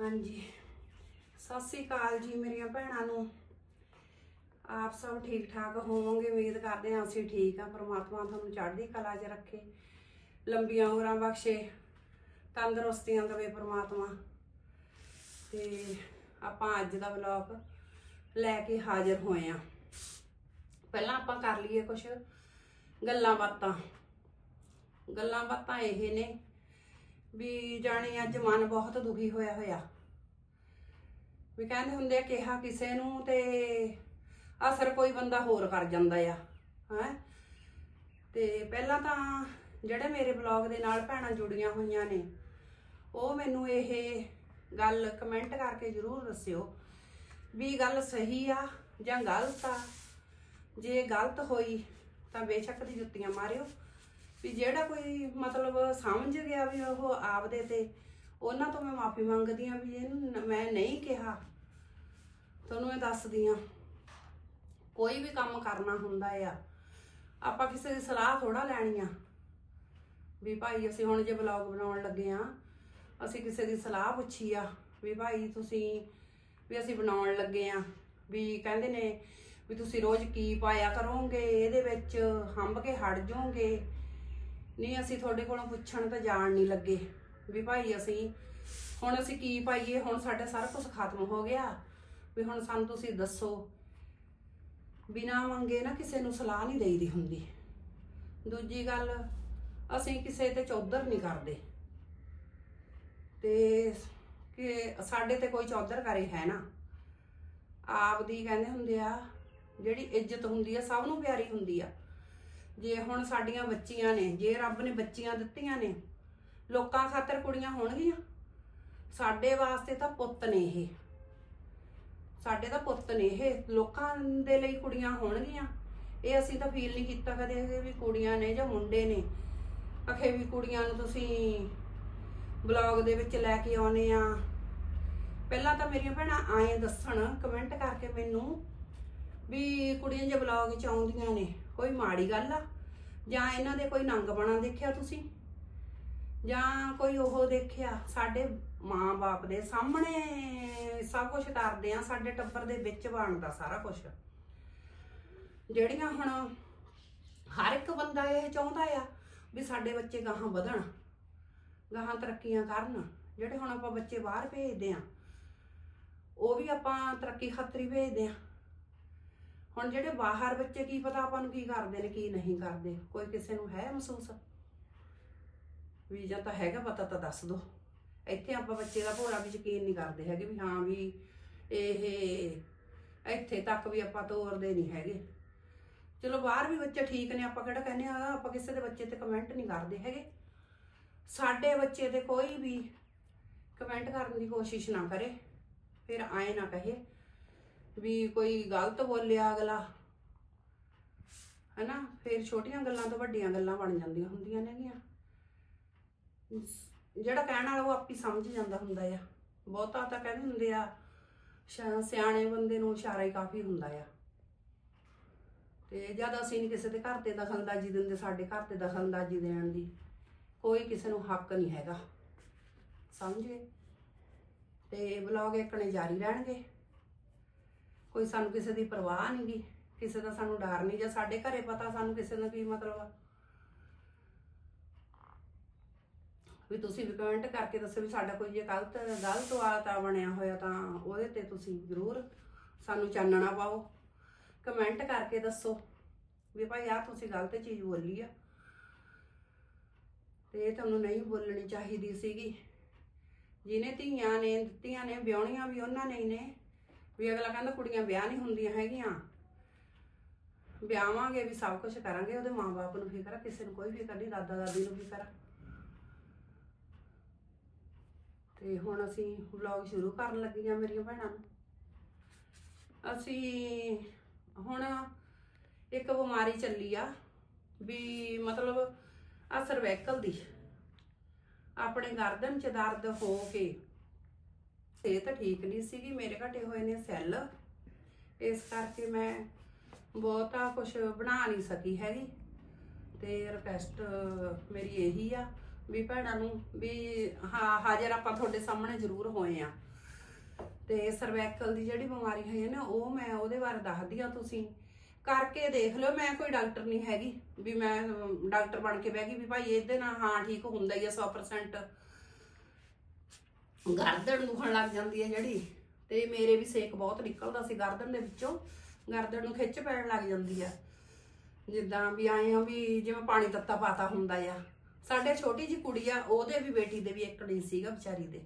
ਹਾਂਜੀ। ਸਤਿ ਸ੍ਰੀ ਅਕਾਲ ਜੀ ਮੇਰੀਆਂ ਭੈਣਾਂ ਨੂੰ। ਆਪ ਸਭ ਠੀਕ ਠਾਕ ਹੋਵੋਗੇ? ਉਮੀਦ ਕਰਦੇ ਹਾਂ ਅਸੀਂ ਠੀਕ ਆ ਪ੍ਰਮਾਤਮਾ ਤੁਹਾਨੂੰ ਚੜ੍ਹਦੀ ਕਲਾ 'ਚ ਰੱਖੇ। ਲੰਬੀਆਂ ਉਮਰਾਂ ਬਖਸ਼ੇ। ਤੰਦਰੁਸਤੀਆਂ ਦੇਵੇ ਪ੍ਰਮਾਤਮਾ। ਤੇ ਆਪਾਂ ਅੱਜ ਦਾ ਵਲੌਗ ਲੈ ਕੇ ਹਾਜ਼ਰ ਹੋਏ ਆ ਪਹਿਲਾਂ ਆਪਾਂ ਕਰ ਲਈਏ ਕੁਝ ਗੱਲਾਂ ਬਾਤਾਂ ਗੱਲਾਂ ਬਾਤਾਂ ਇਹ ਨੇ ਵੀ ਜਾਣੀ ਅੱਜ ਮਨ ਬਹੁਤ ਦੁਖੀ ਹੋਇਆ ਹੋਇਆ। ਵੀ ਕਹਿੰਦੇ ਹੁੰਦੇ ਆ, ਕਿਹਾ ਕਿਸੇ ਨੂੰ ਤੇ ਅਸਰ ਕੋਈ ਬੰਦਾ ਹੋਰ ਕਰ ਜਾਂਦਾ ਆ, ਹੈ। ਤੇ ਪਹਿਲਾਂ ਤਾਂ ਜਿਹੜੇ ਮੇਰੇ ਬਲੌਗ ਦੇ ਨਾਲ ਭੈਣਾਂ ਜੁੜੀਆਂ ਹੋਈਆਂ ਨੇ, ਉਹ ਮੈਨੂੰ ਇਹ ਗੱਲ ਕਮੈਂਟ ਕਰਕੇ ਜ਼ਰੂਰ ਦੱਸਿਓ ਵੀ ਗੱਲ ਸਹੀ ਆ ਜਾਂ ਗਲਤ ਆ। ਜੇ ਗਲਤ ਹੋਈ ਤਾਂ ਬੇਸ਼ੱਕ ਦੀ ਜੁੱਤੀਆਂ ਮਾਰਿਓ। ਵੀ ਜਿਹੜਾ ਕੋਈ ਮਤਲਬ ਸਮਝ ਗਿਆ ਵੀ ਉਹ ਆਪਦੇ ਤੇ, ਉਹਨਾਂ ਤੋਂ ਮੈਂ ਮਾਫੀ ਮੰਗਦੀ ਆ ਵੀ ਇਹਨੂੰ ਮੈਂ ਨਹੀਂ ਕਿਹਾ। ਤੁਹਾਨੂੰ ਇਹ ਦੱਸਦੀ ਆ ਕੋਈ ਵੀ ਕੰਮ ਕਰਨਾ ਹੁੰਦਾ ਆ, ਆਪਾਂ ਕਿਸੇ ਦੀ ਸਲਾਹ ਥੋੜਾ ਲੈਣੀ ਆ। ਵੀ ਭਾਈ ਅਸੀਂ ਹੁਣ ਜੇ ਵਲੌਗ ਬਣਾਉਣ ਲੱਗੇ ਆ ਅਸੀਂ ਕਿਸੇ ਦੀ ਸਲਾਹ ਪੁੱਛੀ ਆ, ਵੀ ਭਾਈ ਤੁਸੀਂ ਵੀ ਅਸੀਂ ਬਣਾਉਣ ਲੱਗੇ ਆ ਵੀ ਕਹਿੰਦੇ ਨੇ ਵੀ ਤੁਸੀਂ ਰੋਜ਼ ਕੀ ਪਾਇਆ ਕਰੋਗੇ, ਇਹਦੇ ਵਿੱਚ ਹੰਬ ਕੇ ਹਟ ਜਾਓਗੇ। ਨਹੀਂ, ਅਸੀਂ ਤੁਹਾਡੇ ਕੋਲੋਂ ਪੁੱਛਣ ਤਾਂ ਜਾਣ ਨਹੀਂ ਲੱਗੇ ਵੀ ਭਾਈ ਅਸੀਂ ਹੁਣ ਅਸੀਂ ਕੀ ਪਾਈਏ? ਹੁਣ ਸਾਡਾ ਸਾਰਾ ਕੁਝ ਖਤਮ ਹੋ ਗਿਆ। ਵੀ ਹੁਣ ਸਾਨੂੰ ਤੁਸੀਂ ਦੱਸੋ, ਬਿਨਾ ਮੰਗੇ ਨਾ ਕਿਸੇ ਨੂੰ ਸਲਾਹ ਨਹੀਂ ਦੇਈਦੀ ਹੁੰਦੀ। ਦੂਜੀ ਗੱਲ, ਅਸੀਂ ਕਿਸੇ ਤੇ ਚੌਧਰ ਨਹੀਂ ਕਰਦੇ। ਤੇ ਕਿ ਸਾਡੇ ਤੇ ਕੋਈ ਚੌਧਰ ਕਰੇ ਹੈ ਨਾ, ਆਪ ਦੀ ਕਹਿੰਦੇ ਹੁੰਦੇ ਆ, ਜਿਹੜੀ ਇੱਜ਼ਤ ਹੁੰਦੀ ਆ, ਸਭ ਨੂੰ ਪਿਆਰੀ ਹੁੰਦੀ ਆ। ਜੇ ਹੁਣ ਸਾਡੀਆਂ ਬੱਚੀਆਂ ਨੇ, ਜੇ ਰੱਬ ਨੇ ਬੱਚੀਆਂ ਦਿੱਤੀਆਂ ਨੇ, ਲੋਕਾਂ ਖਾਤਰ ਕੁੜੀਆਂ ਹੋਣਗੀਆਂ? ਸਾਡੇ ਵਾਸਤੇ ਤਾਂ ਪੁੱਤ ਨੇ ਇਹ। ਸਾਡੇ ਤਾਂ ਪੁੱਤ ਨੇ ਇਹ, ਲੋਕਾਂ ਦੇ ਲਈ ਕੁੜੀਆਂ ਹੋਣਗੀਆਂ। ਇਹ ਅਸੀਂ ਤਾਂ ਫੀਲ ਨਹੀਂ ਕੀਤਾ ਕਦੇ ਵੀ ਕੁੜੀਆਂ ਨੇ ਜਾਂ ਮੁੰਡੇ ਨੇ। ਅਖੇ ਵੀ ਕੁੜੀਆਂ ਨੂੰ ਤੁਸੀਂ ਬਲੌਗ ਦੇ ਵਿੱਚ ਲੈ ਕੇ ਆਉਨੇ ਆ। ਪਹਿਲਾਂ ਤਾਂ ਮੇਰੀਆਂ ਭੈਣਾਂ ਆਏ ਦੱਸਣ ਕਮੈਂਟ ਕਰਕੇ ਮੈਨੂੰ ਵੀ ਕੁੜੀਆਂ ਜੇ ਬਲੌਗ ਚ ਆਉਂਦੀਆਂ ਨੇ, ਕੋਈ ਮਾੜੀ ਗੱਲ ਆ? ਜਾਂ ਇਹਨਾਂ ਦੇ ਕੋਈ ਨੰਗ ਬਣਾ ਦੇਖਿਆ ਤੁਸੀਂ? ਜਾਂ ਕੋਈ ਉਹ ਦੇਖਿਆ, ਸਾਡੇ ਮਾਂ-ਬਾਪ ਦੇ ਸਾਹਮਣੇ ਸਭ ਕੁਝ ਕਰਦੇ ਆ, ਸਾਡੇ ਟੱਬਰ ਦੇ ਵਿੱਚ ਬਣਦਾ ਸਾਰਾ ਕੁਝ ਜਿਹੜੀਆਂ ਹੁਣ ਹਰ ਇੱਕ ਬੰਦਾ ਇਹ ਚਾਹੁੰਦਾ ਆ ਵੀ ਸਾਡੇ ਬੱਚੇ ਗਾਹਾਂ ਵਧਣ, ਗਾਹਾਂ ਤਰੱਕੀਆਂ ਕਰਨ, ਜਿਹੜੇ ਹੁਣ ਆਪਾਂ ਬੱਚੇ ਬਾਹਰ ਭੇਜਦੇ ਆ, ਉਹ ਵੀ ਆਪਾਂ ਤਰੱਕੀ ਖਾਤਰੀ ਭੇਜਦੇ ਆ। ਹੁਣ ਜਿਹੜੇ ਬਾਹਰ ਬੱਚੇ ਕੀ ਪਤਾ ਆਪਾਂ ਨੂੰ ਕੀ ਕਰਦੇ ਨੇ, ਕੀ ਨਹੀਂ ਕਰਦੇ? ਕੋਈ ਕਿਸੇ ਨੂੰ ਹੈ ਮਹਿਸੂਸ? ਵੀ ਜਾਂ ਤਾਂ ਹੈਗਾ ਪਤਾ ਤਾਂ ਦੱਸ ਦੋ। ਇੱਥੇ ਆਪਾਂ ਬੱਚੇ ਦਾ ਭੋਰਾ ਵੀ ਯਕੀਨ ਨਹੀਂ ਕਰਦੇ ਹੈਗੇ ਵੀ ਹਾਂ ਵੀ ਇਹ ਇੱਥੇ ਤੱਕ ਵੀ ਆਪਾਂ ਤੋਰਦੇ ਨਹੀਂ ਹੈਗੇ। ਚਲੋ ਬਾਹਰ ਵੀ ਬੱਚੇ ਠੀਕ ਨੇ, ਆਪਾਂ ਕਿਹੜਾ ਕਹਿੰਦੇ ਆ, ਆਪਾਂ ਕਿਸੇ ਦੇ ਬੱਚੇ ਤੇ ਕਮੈਂਟ ਨਹੀਂ ਕਰਦੇ ਹੈਗੇ। ਸਾਡੇ ਬੱਚੇ ਤੇ ਕੋਈ ਵੀ ਕਮੈਂਟ ਕਰਨ ਦੀ ਕੋਸ਼ਿਸ਼ ਨਾ ਕਰੇ, ਫਿਰ ਆਏ ਨਾ ਕਹੇ। ਵੀ ਕੋਈ ਗਲਤ ਬੋਲਿਆ ਅਗਲਾ। ਹੈਨਾ? ਫਿਰ ਛੋਟੀਆਂ ਗੱਲਾਂ ਤੋਂ ਵੱਡੀਆਂ ਗੱਲਾਂ ਬਣ ਜਾਂਦੀਆਂ, ਹੁੰਦੀਆਂ ਨੇਗੀਆਂ ਜਿਹੜਾ ਕਹਿਣ ਵਾਲਾ ਉਹ ਆਪੀ ਸਮਝ ਜਾਂਦਾ ਹੁੰਦਾ ਆ। ਬਹੁਤਾ ਤਾਂ ਕਹਿੰਦੇ ਹੁੰਦੇ ਆ ਸਿਆਣੇ ਬੰਦੇ ਨੂੰ ਇਸ਼ਾਰਾ ਹੀ ਕਾਫੀ ਹੁੰਦਾ ਆ। ਤੇ ਜਦ ਅਸੀਂ ਨਹੀਂ ਕਿਸੇ ਦੇ ਘਰ ਤੇ ਦਖਲਅੰਦਾਜ਼ੀ ਦਿੰਦੇ, ਸਾਡੇ ਘਰ ਤੇ ਦਖਲਅੰਦਾਜ਼ੀ ਦੇਣ ਦੀ ਕੋਈ ਕਿਸੇ ਨੂੰ ਹੱਕ ਨਹੀਂ ਹੈਗਾ। ਸਮਝ? ਗਏ ਤੇ ਬਲੌਗ ਇੱਕਣੇ ਜਾਰੀ ਰਹਿਣਗੇ। ਕੋਈ ਸਾਨੂੰ ਕਿਸੇ ਦੀ ਪਰਵਾਹ ਨਹੀਂ ਗੀ, ਕਿਸੇ ਦਾ ਸਾਨੂੰ ਡਰ ਨਹੀਂ, ਜਾਂ ਸਾਡੇ ਘਰੇ ਪਤਾ ਸਾਨੂੰ ਕਿਸੇ ਦਾ ਕੀ ਮਤਲਬ ਆ। ਵੀ ਤੁਸੀਂ ਵੀ ਕਮੈਂਟ ਕਰਕੇ ਦੱਸੋ ਵੀ ਸਾਡਾ ਕੋਈ ਜੇ ਗਲਤ ਗਲਤ ਵਾਤਾ ਬਣਿਆ ਹੋਇਆ ਤਾਂ ਉਹਦੇ ਤੇ ਤੁਸੀਂ ਜ਼ਰੂਰ ਸਾਨੂੰ ਚਾਨਣਾ ਪਾਓ। ਕਮੈਂਟ ਕਰਕੇ ਦੱਸੋ ਵੀ ਭਾਈ ਆ ਤੁਸੀਂ ਗਲਤ ਚੀਜ਼ ਬੋਲੀ ਆ। ਤੇ ਇਹ ਤੁਹਾਨੂੰ ਨਹੀਂ ਬੋਲਣੀ ਚਾਹੀਦੀ ਸੀਗੀ। ਜਿਹਨੇ ਧੀਆਂ ਨੇ, ਦਿੱਤੀਆਂ ਨੇ, ਵਿਆਹਣੀਆਂ ਵੀ ਉਹਨਾਂ ਨੇ ਹੀ ਨੇ। ਵੀ ਅਗਲਾ ਕਹਿੰਦਾ ਕੁੜੀਆਂ ਵਿਆਹ ਨਹੀਂ ਹੁੰਦੀਆਂ ਹੈਗੀਆਂ। ਵਿਆਹਾਂਗੇ ਵੀ ਸਭ ਕੁਝ ਕਰਾਂਗੇ, ਉਹਦੇ ਮਾਪੇ ਨੂੰ ਫਿਕਰ ਆ, ਕਿਸੇ ਨੂੰ ਕੋਈ ਫਿਕਰ ਨਹੀਂ ਦਾਦਾ ਦਾਦੀ ਨੂੰ ਫਿਕਰ ਆ। ਤੇ ਹੁਣ ਅਸੀਂ ਵਲੌਗ ਸ਼ੁਰੂ ਕਰਨ ਲੱਗੀਆਂ ਮੇਰੀਆਂ ਭੈਣਾਂ ਨੂੰ। ਅਸੀਂ ਹੁਣ ਇੱਕ ਬਿਮਾਰੀ ਚੱਲੀ ਆ ਵੀ ਮਤਲਬ ਆ ਸਰਵੈਕਲ ਦੀ। ਆਪਣੇ ਗਰਦਨ ਚ ਦਰਦ ਹੋ ਕੇ ਸਿਹਤ ਠੀਕ ਨਹੀਂ ਸੀਗੀ ਮੇਰੇ ਘਟੇ ਹੋਏ ਨੇ ਸੈੱਲ। ਇਸ ਕਰਕੇ ਮੈਂ ਬਹੁਤਾ ਕੁਝ ਬਣਾ ਨਹੀਂ ਸਕੀ ਹੈਗੀ। ਤੇ ਰਿਕਵੈਸਟ ਮੇਰੀ ਇਹੀ ਆ ਵੀ ਭੈਣਾਂ ਨੂੰ ਵੀ ਹਾਂ, ਹਾਜ਼ਰ ਆਪਾਂ ਤੁਹਾਡੇ ਸਾਹਮਣੇ ਜ਼ਰੂਰ ਹੋਏ ਆ। ਤੇ ਸਰਵੈਕਲ ਦੀ ਜਿਹੜੀ ਬਿਮਾਰੀ ਹੈ ਨਾ, ਉਹ ਮੈਂ ਉਹਦੇ ਬਾਰੇ ਦੱਸਦੀ ਆ ਤੁਸੀਂ। ਕਰਕੇ ਦੇਖ ਲਿਓ, ਮੈਂ ਕੋਈ ਡਾਕਟਰ ਨਹੀਂ ਹੈਗੀ ਵੀ ਮੈਂ, ਡਾਕਟਰ ਬਣ ਕੇ ਬਹਿ ਗਈ ਵੀ ਭਾਈ ਇਹਦੇ ਨਾਲ ਹਾਂ ਠੀਕ ਹੁੰਦਾ ਹੀ ਆ 100% ਗਰਦਨ ਦੁਖਣ ਲੱਗ ਜਾਂਦੀ ਹੈ ਜਿਹੜੀ ਤੇ ਮੇਰੇ ਵੀ ਸੇਕ ਬਹੁਤ ਨਿਕਲਦਾ ਸੀ ਗਰਦਨ ਦੇ ਵਿੱਚੋਂ ਗਰਦਨ ਨੂੰ ਖਿੱਚ ਪੈਣ ਲੱਗ ਜਾਂਦੀ ਆ। ਜਿੱਦਾਂ ਵੀ ਆਏ ਆ ਵੀ ਜਿਵੇਂ ਪਾਣੀ ਤੱਤਾ ਪਾਤਾ ਹੁੰਦਾ ਆ। ਸਾਡੇ ਛੋਟੀ ਜੀ ਕੁੜੀ ਆ ਉਹਦੇ ਵੀ ਬੇਟੀ ਦੇ ਵੀ ਇੱਕ ਨਹੀਂ ਸੀਗਾ ਵਿਚਾਰੀ ਦੇ।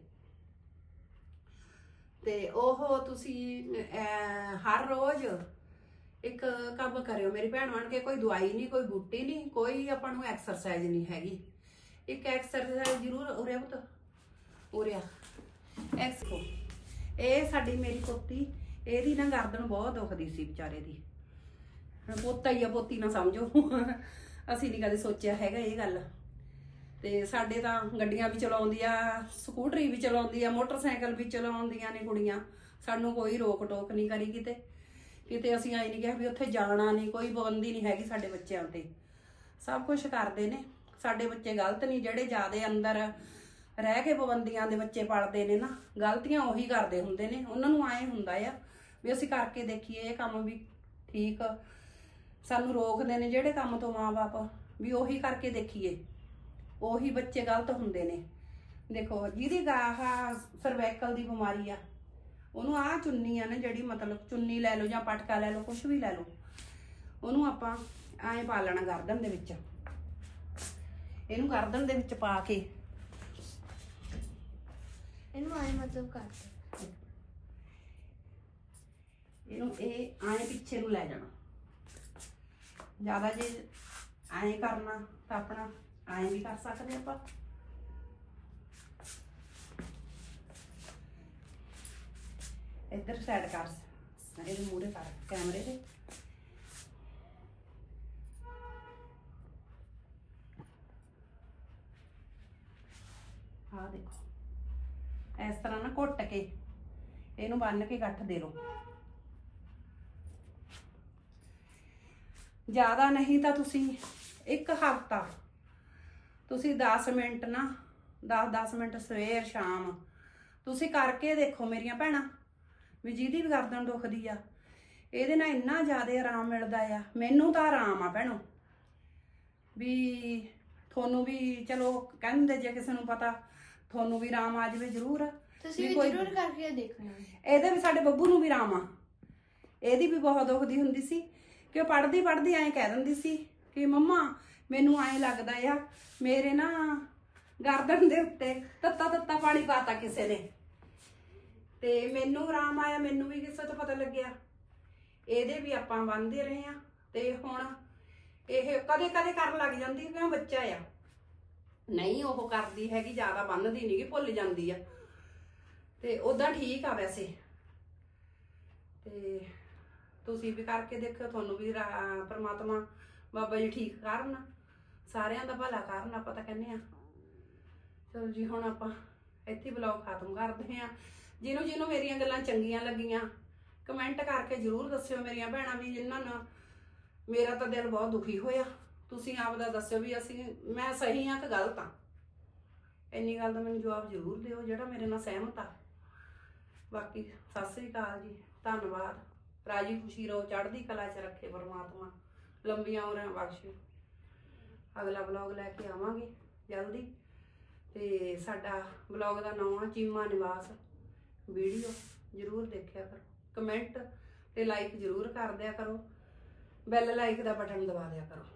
ਤੇ ਉਹ ਤੁਸੀਂ ਅਹ, ਹਰ ਰੋਜ਼ ਇੱਕ ਕੰਮ ਕਰਿਓ। ਮੇਰੀ ਭੈਣ ਬਣ ਕੇ ਕੋਈ ਦਵਾਈ ਨਹੀਂ ਕੋਈ ਬੂਟੀ ਨਹੀਂ ਕੋਈ ਆਪਾਂ ਨੂੰ ਐਕਸਰਸਾਈਜ਼ ਨਹੀਂ ਹੈਗੀ। ਇੱਕ ਐਕਸਰਸਾਈਜ਼ ਜ਼ਰੂਰ ਉਰੇ ਪੁੱਤ। ਉਰੇ ਆ। ਐਕਸਕੋ ਇਹ ਸਾਡੀ ਮੇਰੀ ਪੋਤੀ, ਇਹਦੀ ਨਾ ਗਰਦਨ ਬਹੁਤ ਦੁਖਦੀ ਸੀ ਵਿਚਾਰੇ ਦੀ। ਹੁਣ ਪੋਤਾ ਹੀ ਆ, ਪੋਤੀ ਨਾ ਸਮਝੋ। ਅਸੀਂ ਨਹੀਂ ਕਦੇ ਸੋਚਿਆ ਹੈਗਾ ਇਹ ਗੱਲ। ਤੇ ਸਾਡੇ ਤਾਂ ਗੱਡੀਆਂ ਵੀ ਚਲਾਉਂਦੀ ਆ ਸਕੂਟਰੀ ਵੀ ਚਲਾਉਂਦੀ ਆ ਮੋਟਰਸਾਈਕਲ ਵੀ ਚਲਾਉਂਦੀਆਂ ਨੇ ਕੁੜੀਆਂ। ਸਾਨੂੰ ਕੋਈ ਰੋਕ ਟੋਕ ਨਹੀਂ ਕਰੀ ਕਿਤੇ। ਕਿਤੇ ਅਸੀਂ ਆਈ ਨਹੀਂ ਕਿਹਾ ਵੀ ਉੱਥੇ ਜਾਣਾ ਨਹੀਂ ਕੋਈ ਪਾਬੰਦੀ ਨਹੀਂ ਹੈਗੀ ਸਾਡੇ ਬੱਚਿਆਂ ਤੇ ਸਭ ਕੁਝ ਕਰਦੇ ਨੇ। ਸਾਡੇ ਬੱਚੇ ਗਲਤ ਨਹੀਂ ਜਿਹੜੇ ਜਿਆਦੇ ਅੰਦਰ ਰਹਿ ਕੇ ਪਾਬੰਦੀਆਂ ਦੇ ਬੱਚੇ ਪੜਦੇ ਨੇ ਨਾ, ਗਲਤੀਆਂ ਉਹੀ ਕਰਦੇ ਹੁੰਦੇ ਨੇ, ਉਹਨਾਂ ਨੂੰ ਐ ਹੁੰਦਾ ਆ ਵੀ ਅਸੀਂ ਕਰਕੇ ਦੇਖੀਏ ਇਹ ਕੰਮ ਵੀ ਠੀਕ, ਸਾਨੂੰ ਰੋਕਦੇ ਨੇ ਜਿਹੜੇ ਕੰਮ ਤੋਂ ਮਾਪੇ ਵੀ ਉਹੀ ਕਰਕੇ ਦੇਖੀਏ, ਉਹੀ ਬੱਚੇ ਗਲਤ ਹੁੰਦੇ ਨੇ। ਦੇਖੋ, ਜਿਹਦੀ ਗਾਹ ਸਰਵੈਕਲ ਦੀ ਬਿਮਾਰੀ ਆ, ਉਹਨੂੰ ਆਹ ਚੁੰਨੀ ਆ ਨਾ ਜਿਹੜੀ ਮਤਲਬ ਚੁੰਨੀ ਲੈ ਲਓ ਜਾਂ ਪਟਕਾ ਲੈ ਲਓ ਕੁਝ ਵੀ ਲੈ ਲਓ, ਉਹਨੂੰ ਆਪਾਂ ਐਂ ਪਾ ਲੈਣਾ ਗਰਦਨ ਦੇ ਵਿੱਚ। ਇਹਨੂੰ ਗਰਦਨ ਦੇ ਵਿੱਚ ਪਾ ਕੇ ਇਹਨੂੰ ਆਏ ਮਤਲਬ ਕਰ ਇਹਨੂੰ ਇਹ ਐਂ ਪਿੱਛੇ ਨੂੰ ਲੈ ਜਾਣਾ। ਜ਼ਿਆਦਾ ਜੇ ਐਂ ਕਰਨਾ ਤਾਂ ਆਪਣਾ ਐਂ ਵੀ ਕਰ ਸਕਦੇ ਆਪਾਂ। ਇੱਧਰ ਸਾਈਡ ਕਰ। ਇਹਦੇ ਮੂਹਰੇ ਕਰ, ਕੈਮਰੇ ਦੇ ਆਹ ਦੇਖੋ। ਇਸ ਤਰ੍ਹਾਂ ਨਾ ਘੁੱਟ ਕੇ ਇਹਨੂੰ ਬੰਨ ਕੇ ਗੱਠ ਦੇ ਲਓ। ਜ਼ਿਆਦਾ ਨਹੀਂ ਤਾਂ ਤੁਸੀਂ ਇੱਕ ਹਫਤਾ, ਤੁਸੀਂ 10 ਮਿੰਟ ਨਾ 10-10 ਮਿੰਟ ਸਵੇਰ ਸ਼ਾਮ, ਤੁਸੀਂ ਕਰਕੇ ਦੇਖੋ ਮੇਰੀਆਂ ਭੈਣਾਂ, ਵੀ ਜਿਹਦੀ ਵੀ ਗਰਦਨ ਦੁਖਦੀ ਆ, ਇਹਦੇ ਨਾਲ ਇੰਨਾ ਜ਼ਿਆਦਾ ਆਰਾਮ ਮਿਲਦਾ ਆ। ਮੈਨੂੰ ਤਾਂ ਆਰਾਮ ਆ ਭੈਣੋ। ਵੀ ਤੁਹਾਨੂੰ ਵੀ ਚਲੋ ਕਹਿੰਦੇ ਜੇ ਕਿਸੇ ਨੂੰ ਪਤਾ ਤੁਹਾਨੂੰ ਵੀ ਆਰਾਮ ਆ ਜਾਵੇ ਜ਼ਰੂਰ। ਤੁਸੀਂ ਵੀ ਵੀ ਕੋਈ- ਜ਼ਰੂਰ ਕਰਕੇ ਦੇਖਣਾ ਇਹਦੇ ਵੀ ਸਾਡੇ ਬੱਬੂ ਨੂੰ ਵੀ ਆਰਾਮ ਆ। ਇਹਦੀ ਵੀ ਬਹੁਤ ਦੁਖਦੀ ਹੁੰਦੀ ਸੀ ਕਿ ਉਹ ਪੜਦੀ ਪੜਦੀ ਐਂ ਕਹਿ ਦਿੰਦੀ ਸੀ ਕਿ ਮੰਮਾ ਮੈਨੂੰ ਐਂ ਲੱਗਦਾ ਆ ਮੇਰੇ ਨਾ ਗਰਦਨ ਦੇ ਉੱਤੇ ਤੱਤਾ ਤੱਤਾ ਪਾਣੀ ਪਾਤਾ ਕਿਸੇ ਨੇ। ਤੇ ਮੈਨੂੰ ਆਰਾਮ ਆਇਆ ਮੈਨੂੰ ਵੀ ਕਿਸੇ ਤੋਂ ਪਤਾ ਲੱਗਿਆ। ਇਹਦੇ ਵੀ ਆਪਾਂ ਬੰਨਦੇ ਰਹੇ ਆ ਤੇ ਹੁਣ ਇਹ ਕਦੇ ਕਦੇ ਕਰਨ ਲੱਗ ਜਾਂਦੀ ਕਿਉਂ ਬੱਚਾ ਆ। ਨਹੀਂ ਉਹ ਕਰਦੀ ਹੈਗੀ, ਜ਼ਿਆਦਾ ਬੰਨਦੀ ਕਿ ਭੁੱਲ ਜਾਂਦੀ ਆ। ਤੇ ਉਦਾਂ ਠੀਕ ਆ ਵੈਸੇ। ਤੇ ਤੁਸੀਂ ਵੀ ਕਰਕੇ ਦੇਖੋ ਤੁਹਾਨੂੰ ਵੀ ਰਾ- ਬਾਬਾ ਜੀ ਠੀਕ ਕਰਨ। ਸਾਰਿਆਂ ਦਾ ਭਲਾ ਕਰਨ, ਆਪਾਂ ਤਾਂ ਕਹਿੰਦੇ ਆ। ਚਲੋ ਜੀ, ਹੁਣ ਆਪਾਂ ਇੱਥੇ ਬਲੌਗ ਖਤਮ ਕਰਦੇ ਆ। ਜਿਹਨੂੰ ਜਿਹਨੂੰ ਮੇਰੀਆਂ ਗੱਲਾਂ ਚੰਗੀਆਂ ਲੱਗੀਆਂ ਕਮੈਂਟ ਕਰਕੇ ਜਰੂਰ ਦੱਸਿਓ ਮੇਰੀਆਂ ਭੈਣਾਂ ਵੀ, ਜਿਨ੍ਹਾਂ ਨਾਲ ਮੇਰਾ ਤਾਂ ਦਿਲ ਬਹੁਤ ਦੁਖੀ ਹੋਇਆ। ਤੁਸੀਂ ਆਪ ਦਾ ਦੱਸਿਓ ਵੀ ਅਸੀਂ, ਮੈਂ ਸਹੀ ਆ ਕਿ ਗਲਤ ਆ ਇੰਨੀ ਗੱਲ ਦਾ ਮੈਨੂੰ ਜਵਾਬ ਜ਼ਰੂਰ ਦਿਓ, ਜਿਹੜਾ ਮੇਰੇ ਨਾਲ ਸਹਿਮਤ ਆ। ਬਾਕੀ ਸਤਿ ਸ੍ਰੀ ਅਕਾਲ ਜੀ, ਧੰਨਵਾਦ। ਰਾਜੀ ਖੁਸ਼ੀ ਰਹੋ, ਚੜ੍ਹਦੀ ਕਲਾ 'ਚ ਰੱਖੇ ਪਰਮਾਤਮਾ। ਲੰਬੀਆਂ ਉਮਰਾਂ ਬਖਸ਼ੇ। ਅਗਲਾ ਬਲੌਗ ਲੈ ਕੇ ਆਵਾਂਗੇ ਜਲਦੀ। ਤੇ ਸਾਡਾ ਬਲੌਗ ਦਾ ਨਾਮ ਆ ਚੀਮਾ ਨਿਵਾਸ। ਵੀਡੀਓ ਜਰੂਰ ਦੇਖਿਆ ਕਰੋ। ਕਮੈਂਟ ਤੇ ਲਾਈਕ ਜਰੂਰ ਕਰ ਦਿਆ ਕਰੋ। ਬੈਲ ਲਾਈਕ ਦਾ ਬਟਨ ਦਬਾ ਦਿਆ ਕਰੋ।